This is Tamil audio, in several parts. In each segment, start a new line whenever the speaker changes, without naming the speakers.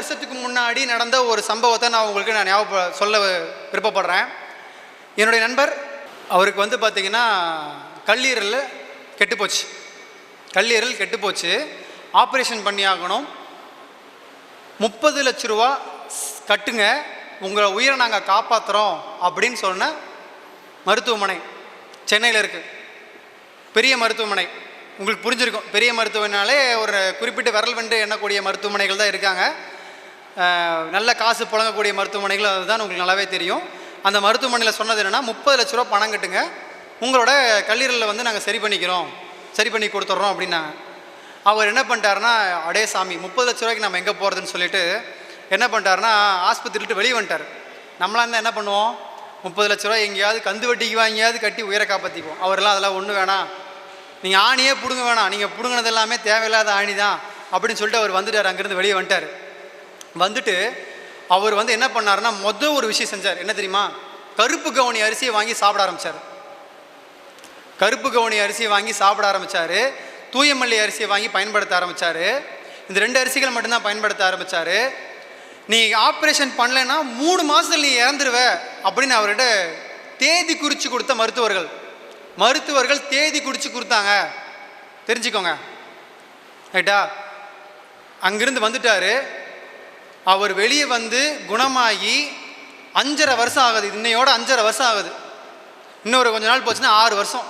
வருஷத்துக்கு முன்னாடி நடந்த ஒரு சம்பவத்தை நான் உங்களுக்கு நான் ஞாபகம் சொல்ல விருப்பப்படுறேன். என்னுடைய நண்பர் அவருக்கு வந்து பார்த்திங்கன்னா கல்லீரல் கெட்டுப்போச்சு கல்லீரல் கெட்டுப்போச்சு ஆப்ரேஷன் பண்ணி ஆகணும். முப்பது லட்ச ரூபா கட்டுங்க. உங்களை உயிரை நாங்கள் காப்பாற்றுறோம் அப்படின்னு சொன்ன மருத்துவமனை சென்னையில் இருக்குது பெரிய மருத்துவமனை. உங்களுக்கு புரிஞ்சிருக்கும். பெரிய மருத்துவமனாலே ஒரு குறிப்பிட்ட விரல் வென்று எண்ணக்கூடிய மருத்துவமனைகள் தான் இருக்காங்க. நல்ல காசு புழங்கக்கூடிய மருத்துவமனைகள் அதுதான் உங்களுக்கு நல்லாவே தெரியும். அந்த மருத்துவமனையில் சொன்னது என்னென்னா முப்பது லட்ச ரூபா பணம் கட்டுங்க. உங்களோட கல்லீரலில் வந்து நாங்கள் சரி பண்ணிக்கிறோம். சரி பண்ணி கொடுத்துட்றோம் அப்படின்னாங்க. அவர் என்ன பண்ணிட்டாருன்னா அடே சாமி முப்பது லட்ச ரூபாய்க்கு நம்ம எங்கே போகிறதுன்னு சொல்லிட்டு என்ன பண்ணிட்டாருன்னா ஆஸ்பத்திரி விட்டு வெளியே வந்துட்டார். நம்மளாம் இருந்தால் என்ன பண்ணுவோம்? முப்பது லட்ச ரூபா எங்கேயாவது கந்து வட்டிக்கு வாங்கியாவது கட்டி உயிரை காப்பாற்றிக்குவோம் அவரெல்லாம் அதெல்லாம் ஒன்றும் வேணாம். நீங்கள் ஆணியே பிடுங்க வேணாம். நீங்கள் பிடுங்கினது எல்லாமே தேவையில்லாத ஆணி தான் அப்படின்னு சொல்லிட்டு அவர் வந்துட்டார். அங்கேருந்து வெளியே வந்துட்டார். வந்துட்டு அவர் வந்து என்ன பண்ணாருன்னா மொதல் ஒரு விஷயம் செஞ்சார். என்ன தெரியுமா? கருப்பு கவுனி அரிசியை வாங்கி சாப்பிட ஆரம்பிச்சார். கருப்பு கவுனி அரிசியை வாங்கி சாப்பிட ஆரம்பித்தார் தூயமல்லி அரிசியை வாங்கி பயன்படுத்த ஆரம்பித்தார் இந்த ரெண்டு அரிசிகள் மட்டும்தான் பயன்படுத்த ஆரம்பித்தார் நீ ஆப்ரேஷன் பண்ணலைன்னா மூணு மாதத்தில் நீ இறந்துருவ அப்படின்னு அவர்கிட்ட தேதி குறித்து கொடுத்த மருத்துவர்கள். மருத்துவர்கள் தேதி குறித்து கொடுத்தாங்க. தெரிஞ்சுக்கோங்க. ரைட்டா? அங்கிருந்து வந்துட்டாரு. அவர் வெளியே வந்து குணமாகி அஞ்சரை வருஷம் ஆகுது. இன்னையோட அஞ்சரை வருஷம் ஆகுது. இன்னொரு கொஞ்ச நாள் போச்சுன்னா ஆறு வருஷம்.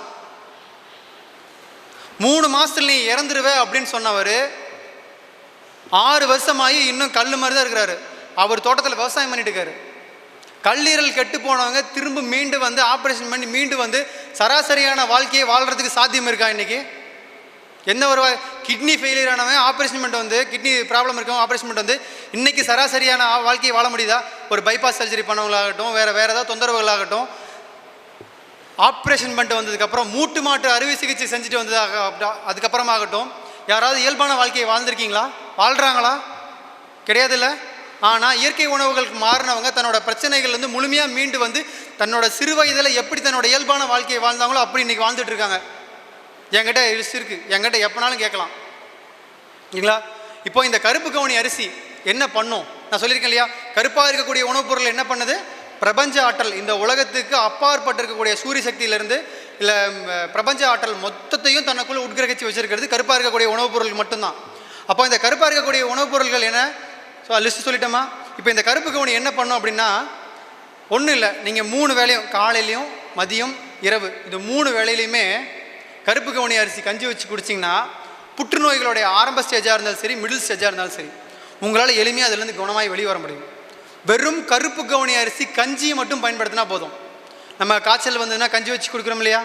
மூணு மாதத்துல நீ இறந்துருவ அப்படின்னு சொன்னவர் ஆறு வருஷமாகி இன்னும் கல் மாதிரி தான் இருக்கிறாரு. அவர் தோட்டத்தில் விவசாயம் பண்ணிட்டு இருக்காரு. கல்லீரல் கெட்டு போனவங்க திரும்ப மீண்டு வந்து ஆப்ரேஷன் பண்ணி மீண்டு வந்து சராசரியான வாழ்க்கையை வாழ்கிறதுக்கு சாத்தியம் இருக்கா இன்னைக்கு? என்ன ஒரு கிட்னி ஃபெயிலியர் ஆனவன் ஆப்ரேஷன் பண்ணிட்டு வந்து கிட்னி ப்ராப்ளம் இருக்கவங்க ஆப்ரேஷன் பண்ணிட்டு வந்து இன்னைக்கு சராசரியான வாழ்க்கையை வாழ முடியுதா? ஒரு பைபாஸ் சர்ஜரி பண்ணவங்களாகட்டும் வேறு வேறு ஏதாவது தொந்தரவுகளாகட்டும் ஆப்ரேஷன் பண்ணிட்டு வந்ததுக்கப்புறம் மூட்டு மாட்டு அறுவை சிகிச்சை செஞ்சுட்டு வந்ததாக அதுக்கப்புறமாகட்டும் யாராவது இயல்பான வாழ்க்கையை வாழ்ந்திருக்கீங்களா? வாழ்கிறாங்களா கிடையாதுல்ல. ஆனால் இயற்கை உணவுகளுக்கு மாறினவங்க தன்னோட பிரச்சனைகள்லேருந்து முழுமையாக மீண்டு வந்து தன்னோட சிறு வயதில் எப்படி தன்னோட இயல்பான வாழ்க்கையை வாழ்ந்தாங்களோ அப்படி இன்றைக்கி வாழ்ந்துட்டு இருக்காங்க. என்கிட்ட லிஸ்ட் இருக்குது என்கிட்ட எப்போனாலும் கேட்கலாம். இல்லைங்களா? இப்போ இந்த கருப்பு கவுனி அரிசி என்ன பண்ணும்? நான் சொல்லியிருக்கேன் இல்லையா? கருப்பாக இருக்கக்கூடிய உணவுப் பொருள் என்ன பண்ணுது? பிரபஞ்ச ஆற்றல். இந்த உலகத்துக்கு அப்பாற்பட்டு இருக்கக்கூடிய சூரிய சக்தியிலிருந்து இல்லை பிரபஞ்ச ஆற்றல் மொத்தத்தையும் தனக்குள்ள உட்கிரகிச்சு வச்சிருக்கிறது கருப்பாக இருக்கக்கூடிய உணவுப் பொருள் மட்டும்தான். அப்போ இந்த கருப்பாக இருக்கக்கூடிய உணவுப் பொருள்கள் என்ன? ஸோ லிஸ்ட் சொல்லிட்டோமா? இப்போ இந்த கருப்பு கவுனி என்ன பண்ணும் அப்படின்னா ஒன்றும் இல்லை. நீங்கள் மூணு வேளையும் காலையிலையும் மதியம் இரவு. இது மூணு வேளையிலையுமே கருப்பு கவுனி அரிசி கஞ்சி வச்சு குடிச்சிங்கன்னா புற்றுநோய்களுடைய ஆரம்ப ஸ்டேஜாக இருந்தாலும் சரி மிடில் ஸ்டேஜாக இருந்தாலும் சரி உங்களால் எளிமையாக அதுலேருந்து குணமாகி வெளியே வர முடியும். வெறும் கருப்பு கவுனி அரிசி கஞ்சியை மட்டும் பயன்படுத்தினா போதும். நம்ம காய்ச்சல் வந்ததுன்னா கஞ்சி வச்சு கொடுக்குறோம் இல்லையா?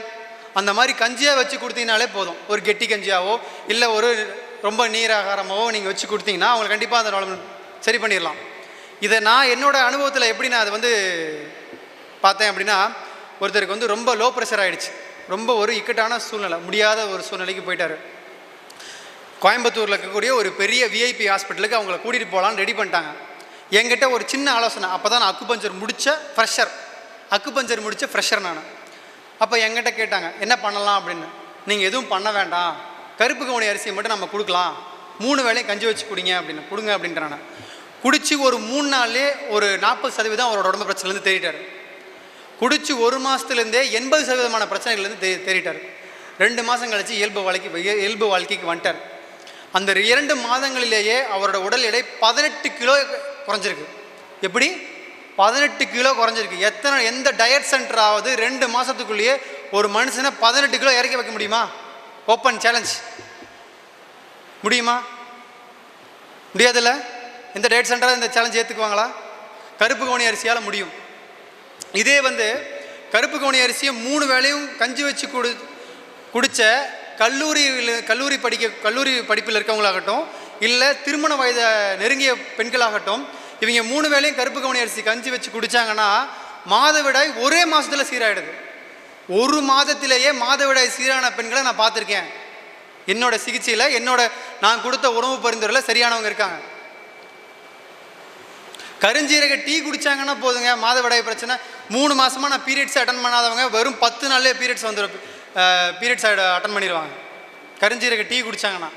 அந்த மாதிரி கஞ்சியாக வச்சு கொடுத்தீங்கனாலே போதும். ஒரு கெட்டி கஞ்சியாவோ இல்லை ஒரு ரொம்ப நீராகாரமாவோ நீங்கள் வச்சு கொடுத்தீங்கன்னா அவங்க கண்டிப்பாக அந்த ப்ராப்ளம் சரி பண்ணிடலாம். இதை நான் என்னோட அனுபவத்தில் எப்படி நான் அதை வந்து பார்த்தேன் அப்படின்னா ஒருத்தருக்கு வந்து ரொம்ப லோ ப்ரெஷர் ஆகிடுச்சு ரொம்ப ஒரு இக்கட்டான சூழ்நிலை முடியாத ஒரு சூழ்நிலைக்கு போயிட்டாரு. கோயம்புத்தூரில் இருக்கக்கூடிய ஒரு பெரிய விஐபி ஹாஸ்பிட்டலுக்கு அவங்கள கூட்டிகிட்டு போகலான்னு ரெடி பண்ணிட்டாங்க. என்கிட்ட ஒரு சின்ன ஆலோசனை அப்போ தான் நான் அக்குபஞ்சர் முடித்த ஃப்ரெஷர் அக்குபஞ்சர் முடித்த ஃப்ரெஷர் நான். அப்போ என்கிட்ட கேட்டாங்க என்ன பண்ணலாம்? அப்படின்னு. நீங்கள் எதுவும் பண்ண வேண்டாம். கருப்பு கவுனி அரிசியை மட்டும் நம்ம கொடுக்கலாம். மூணு வேளையும் கஞ்சி வச்சு கொடுங்க அப்படின்னு. கொடுங்க அப்படின்றான குடிச்சு ஒரு மூணு நாள்லேயே ஒரு நாற்பது சதவீதம் அவரோட உடம்பு பிரச்சனைலேருந்து தேடிட்டார் குடிச்சு ஒரு மாதத்துலேருந்தே எண்பது சதவீதமான பிரச்சனைகள்லேருந்து தெ தேறிட்டார். ரெண்டு மாதம் கழித்து இயல்பு வாழ்க்கை இயல்பு வாழ்க்கைக்கு வந்துட்டார். அந்த இரண்டு மாதங்களிலேயே அவரோட உடல் எடை பதினெட்டு கிலோ குறைஞ்சிருக்கு. எப்படி? பதினெட்டு கிலோ குறைஞ்சிருக்கு. எத்தனை எந்த டயட் சென்டர் ஆகுது ரெண்டு மாதத்துக்குள்ளேயே ஒரு மனுஷனை பதினெட்டு கிலோ இறக்கி வைக்க முடியுமா? ஓப்பன் சேலஞ்ச் முடியுமா? முடியாதுல்ல? எந்த டயட் சென்டராக இந்த சேலஞ்ச் ஏற்றுக்குவாங்களா கருப்பு கவனி அரிசியால் முடியும். இதே வந்து கருப்பு கவுனி அரிசியை மூணு வேளையும் கஞ்சி வச்சு குடி குடித்த கல்லூரியில் கல்லூரி படிக்க கல்லூரி படிப்பில் இருக்கவங்களாகட்டும் இல்லை திருமண வயதை நெருங்கிய பெண்களாகட்டும் இவங்க மூணு வேளையும் கருப்பு கவுனி அரிசி கஞ்சி வச்சு குடித்தாங்கன்னா மாதவிடாய் ஒரே மாதத்தில் சீராயிடுது. ஒரு மாதத்திலேயே மாதவிடாய் சீரான பெண்களை நான் பார்த்துருக்கேன். என்னோட சிகிச்சையில் என்னோட நான் கொடுத்த உணவு பரிந்துரையில் சரியானவங்க இருக்காங்க. கருஞ்சீரக டீ குடித்தாங்கன்னா போதுங்க மாதவிடாய் பிரச்சனை. மூணு மாதமாக நான் பீரியட்ஸ் அட்டன் பண்ணாதவங்க வெறும் பத்து நாள்லேயே பீரியட்ஸ் வந்துடும் பீரியட்ஸ் அட்டன் பண்ணிடுவாங்க. கருஞ்சீரக டீ குடித்தாங்கன்னா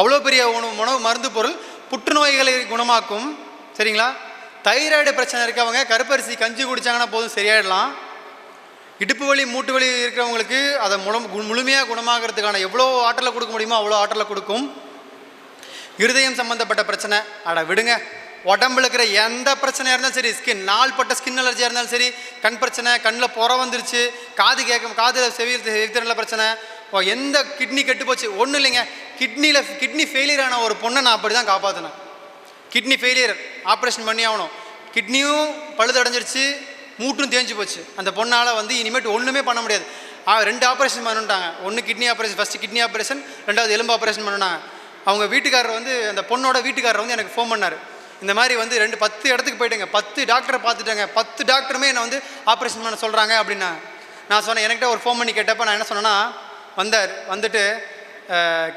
அவ்வளோ பெரிய உணவு உணவு மருந்து பொருள் புற்றுநோய்களை குணமாக்கும். சரிங்களா? தைராய்டு பிரச்சனை இருக்கவங்க கருப்பரிசி கஞ்சி குடித்தாங்கன்னா போதும் சரியாயிடலாம். இடுப்பு வலி மூட்டு வலி இருக்கிறவங்களுக்கு அதை முழு முழுமையாக குணமாகறதுக்கான எவ்வளோ ஆற்றலை கொடுக்க முடியுமோ அவ்வளோ ஆற்றலை கொடுக்கும். இருதயம் சம்மந்தப்பட்ட பிரச்சனை. அட விடுங்க. உடம்புல இருக்கிற எந்த பிரச்சனையாக இருந்தாலும் சரி ஸ்கின் நாள்பட்ட ஸ்கின் அலர்ஜியாக இருந்தாலும் சரி கண் பிரச்சனை கண்ணில் புற வந்துருச்சு காது கேட்க காது செவியில் செவித்திரனில் பிரச்சனை. ஓ, எந்த கிட்னி கெட்டு போச்சு? ஒன்றும் இல்லைங்க. கிட்னியில் கிட்னி ஃபெயிலியர் ஆன ஒரு பொண்ணை நான் அப்படி தான் காப்பாற்றினேன் கிட்னி ஃபெயிலியர் ஆப்ரேஷன் பண்ணி ஆகணும். கிட்னியும் பழுதடைஞ்சிருச்சு மூட்டும் தேஞ்சு போச்சு. அந்த பொண்ணால் வந்து இனிமேட்டு ஒன்றுமே பண்ண முடியாது. ரெண்டு ஆப்ரேஷன் பண்ணிட்டாங்க ஒன்று kidney operation first kidney operation ரெண்டாவது எலும்பு ஆப்ரேஷன் பண்ணினாங்க. அவங்க வீட்டுக்காரர் வந்து அந்த பொண்ணோட வீட்டுக்காரர் வந்து எனக்கு ஃபோன் பண்ணார். இந்த மாதிரி வந்து ரெண்டு பத்து இடத்துக்கு போயிட்டேங்க. பத்து டாக்டரை பார்த்துட்டாங்க. பத்து டாக்டருமே என்னை வந்து ஆப்ரேஷன் பண்ண சொல்கிறாங்க அப்படின்னா நான் சொன்னேன் என்கிட்ட ஒரு ஃபோன் பண்ணி கேட்டப்போ நான் என்ன சொன்னேன்னா வந்தார் வந்துட்டு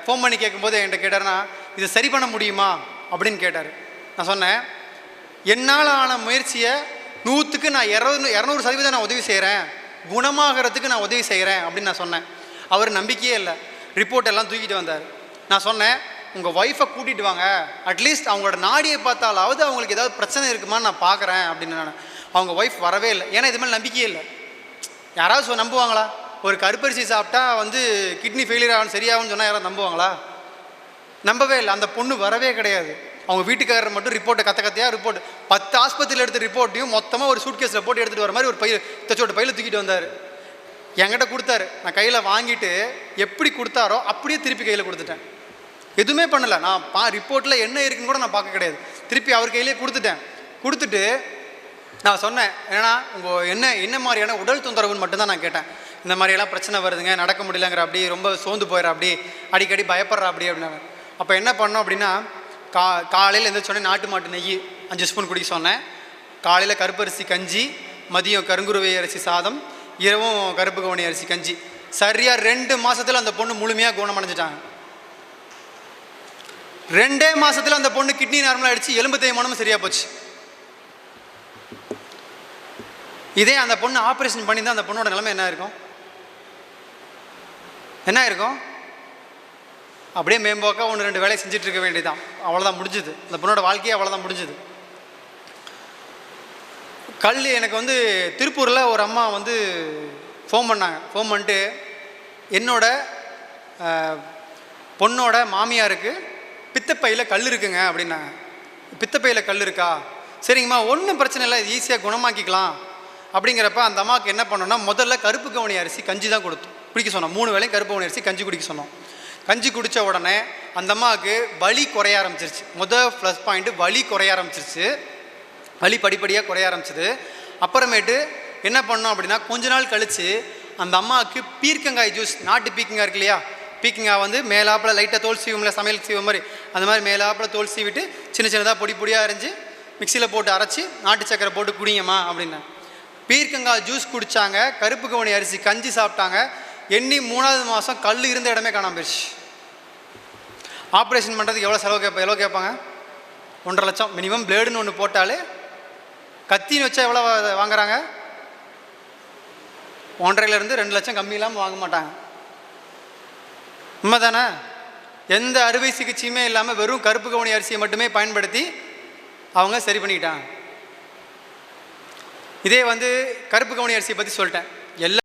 ஃபோன் பண்ணி கேட்கும்போது என்கிட்ட கேட்டார்னா இதை சரி பண்ண முடியுமா? அப்படின்னு கேட்டார். நான் சொன்னேன் என்னால் ஆன முயற்சியை நூற்றுக்கு நான் இரநூறு இரநூறு சதவீதம் நான் உதவி செய்கிறேன் குணமாகிறதுக்கு நான் உதவி செய்கிறேன் அப்படின்னு நான் சொன்னேன். அவர் நம்பிக்கையே இல்லை. ரிப்போர்ட் எல்லாம் தூக்கிட்டு வந்தார். நான் சொன்னேன் உங்கள் ஒய்ஃபை கூட்டிகிட்டு வாங்க. அட்லீஸ்ட் அவங்களோட நாடியை பார்த்தாலாவது அவங்களுக்கு ஏதாவது பிரச்சனை இருக்குமான்னு நான் பார்க்குறேன் அப்படின்னு நான் அவங்க ஒய்ஃப் வரவே இல்லை. ஏன்னா இது மேலே நம்பிக்கையே இல்லை. யாராவது சொ நம்புவாங்களா? ஒரு கருப்பரிசி சாப்பிட்டா வந்து கிட்னி ஃபெயிலியர் ஆகும் சரியாகும்னு சொன்னால் யாராவது நம்புவாங்களா? நம்பவே இல்லை. அந்த பொண்ணு வரவே கிடையாது. அவங்க வீட்டுக்காரர் மட்டும் ரிப்போர்ட்டை கத்த கத்தையாக ரிப்போர்ட் பத்து ஆஸ்பத்திரியில் எடுத்த ரிப்போர்ட்டையும் மொத்தமாக ஒரு சூட்கேஸில் போட்டு எடுத்துகிட்டு வர மாதிரி ஒரு பையில் தச்சோட்ட பையில் தூக்கிட்டு வந்தார். என்கிட்ட கொடுத்தாரு. நான் கையில் வாங்கிட்டு எப்படி கொடுத்தாரோ அப்படியே திருப்பி கையில் கொடுத்துட்டேன். எதுவுமே பண்ணலை. நான் பா ரிப்போர்ட்டில் என்ன இருக்குன்னு கூட நான் பார்க்க கிடையாது. திருப்பி அவர் கையிலே கொடுத்துட்டேன். கொடுத்துட்டு நான் சொன்னேன் ஏன்னா உங்கள் என்ன என்ன மாதிரியான உடல் தொந்தரவுன்னு மட்டும்தான் நான் கேட்டேன். இந்த மாதிரியெல்லாம் பிரச்சனை வருதுங்க நடக்க முடியலங்கிற அப்படி ரொம்ப சோர்ந்து போயிடுற அப்படி அடிக்கடி பயப்படுற அப்படி அப்படின்னாங்க அப்போ என்ன பண்ணோம் அப்படின்னா கா காலையில் எந்திரிச்சோடனே நாட்டு மாட்டு நெய் அஞ்சு ஸ்பூன் குடிக்க சொன்னேன். காலையில் கருப்பரிசி கஞ்சி மதியம் கருங்குருவை அரிசி சாதம் இரவும் கருப்பு கவனி அரிசி கஞ்சி. சரியாக ரெண்டு மாதத்தில் அந்த பொண்ணு முழுமையாக குணமடைஞ்சிட்டாங்க. ரெண்டே மாசத்துல அந்த பொண்ணு கிட்னி நார்மலாக ஆயிடுச்சு எலும்பு தேய்மானமும் சரியா போச்சு. இதே அந்த பொண்ணு ஆப்ரேஷன் பண்ணி தான் அந்த பொண்ணோட நிலைமை என்ன இருக்கும் என்ன இருக்கும் அப்படியே மேம்போக்கா ஒன்று ரெண்டு வேலையை செஞ்சுட்டு இருக்க வேண்டியதான் அவ்வளோதான் முடிஞ்சுது. அந்த பொண்ணோட வாழ்க்கையே அவ்வளோதான் முடிஞ்சுது. கல் எனக்கு வந்து திருப்பூரில் ஒரு அம்மா வந்து ஃபோன் பண்ணாங்க. ஃபோன் பண்ணிட்டு என்னோட பொண்ணோட மாமியாருக்கு பித்தப்பையில் கல் இருக்குங்க அப்படின்னாங்க பித்தப்பையில் கல் இருக்கா? சரிங்கம்மா ஒன்றும் பிரச்சனை இல்லை ஈஸியாக குணமாக்கிக்கலாம். அப்படிங்கிறப்ப அந்த அம்மாவுக்கு என்ன பண்ணோம்னா முதல்ல கருப்பு கவுனி அரிசி கஞ்சி தான் கொடுத்தோம். குடிக்க சொன்னோம். மூணு வேலையும் கருப்பு கவுனி அரிசி கஞ்சி குடிக்க சொன்னோம். கஞ்சி குடித்த உடனே அந்த அம்மாவுக்கு வலி குறைய ஆரம்பிச்சிருச்சு. முதல் ப்ளஸ் பாயிண்ட்டு வலி குறைய ஆரம்பிச்சிருச்சு. வலி படிப்படியாக குறைய ஆரம்பிச்சது. அப்புறமேட்டு என்ன பண்ணோம் அப்படின்னா கொஞ்ச நாள் கழித்து அந்த அம்மாவுக்கு பீர்க்கங்காய் ஜூஸ் நாட்டு பீர்க்கங்காய் இருக்கு இல்லையா? பீக்கிங்காக வந்து மேலாப்பில் லைட்டாக தோல் சீவும்ல சமையல் சீவம் மாதிரி. அந்த மாதிரி மேலாப்பில் தோல் சீவிட்டு சின்ன சின்னதாக பொடி பொடியாக அரைஞ்சி மிக்சியில் போட்டு அரைச்சி நாட்டு சக்கரை போட்டு குடிங்கம்மா அப்படின்னேன் பீர்க்கங்காய் ஜூஸ் குடித்தாங்க கருப்பு கவனி அரிசி கஞ்சி சாப்பிட்டாங்க. எண்ணி மூணாவது மாதம் கல் இருந்த இடமே காணாமல் போயிடுச்சு ஆப்ரேஷன் பண்ணுறதுக்கு எவ்வளோ செலவு கேட்பா எவ்வளோ கேட்பாங்க? ஒன்றரை லட்சம். மினிமம் பிளேடுன்னு ஒன்று போட்டாலே கத்தின்னு வச்சா எவ்வளோ வாங்குறாங்க? ஒன்றரைலேருந்து ரெண்டு லட்சம் கம்மி இல்லாமல் வாங்க மாட்டாங்க. உண்மை தானே எந்த அறுவை சிகிச்சையுமே இல்லாமல் வெறும் கருப்பு கவுனி அரிசியை மட்டுமே பயன்படுத்தி அவங்க சரி பண்ணிக்கிட்டாங்க. இதே வந்து கருப்பு கவுனி அரிசியை பற்றி சொல்லிட்டேன். எல்லா